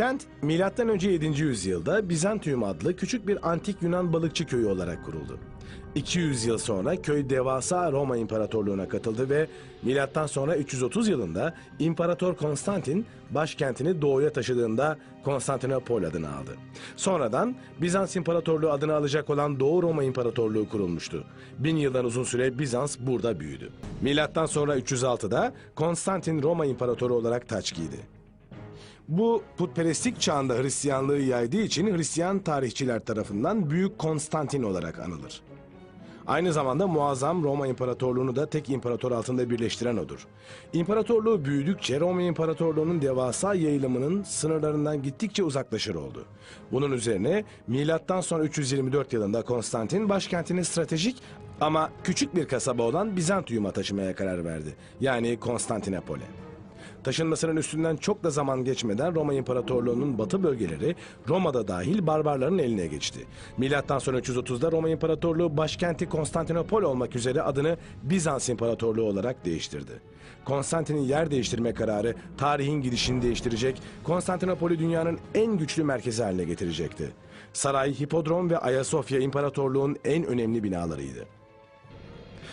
Kent, M.Ö. 7. yüzyılda Bizantium adlı küçük bir antik Yunan balıkçı köyü olarak kuruldu. 200 yıl sonra köy devasa Roma İmparatorluğu'na katıldı ve milattan sonra 330 yılında İmparator Konstantin başkentini doğuya taşıdığında Konstantinopol adını aldı. Sonradan Bizans İmparatorluğu adını alacak olan Doğu Roma İmparatorluğu kurulmuştu. Bin yıldan uzun süre Bizans burada büyüdü. Milattan sonra 306'da Konstantin Roma İmparatoru olarak taç giydi. Bu putperestlik çağında Hristiyanlığı yaydığı için Hristiyan tarihçiler tarafından Büyük Konstantin olarak anılır. Aynı zamanda muazzam Roma İmparatorluğunu da tek imparator altında birleştiren odur. İmparatorluğu büyüdükçe Roma İmparatorluğu'nun devasa yayılımının sınırlarından gittikçe uzaklaşır oldu. Bunun üzerine milattan sonra 324 yılında Konstantin başkentini stratejik ama küçük bir kasaba olan Bizantium'a taşımaya karar verdi. Yani Konstantinopol'e. Taşınmasının üstünden çok da zaman geçmeden Roma İmparatorluğu'nun batı bölgeleri Roma'da dahil barbarların eline geçti. Milattan sonra 330'da Roma İmparatorluğu başkenti Konstantinopol olmak üzere adını Bizans İmparatorluğu olarak değiştirdi. Konstantin'in yer değiştirme kararı tarihin gidişini değiştirecek, Konstantinopol'ü dünyanın en güçlü merkezi haline getirecekti. Saray, hipodrom ve Ayasofya İmparatorluğun en önemli binalarıydı.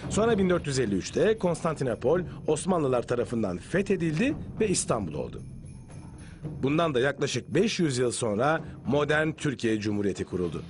Sonra 1453'te Konstantinopol Osmanlılar tarafından fethedildi ve İstanbul oldu. Bundan da yaklaşık 500 yıl sonra modern Türkiye Cumhuriyeti kuruldu.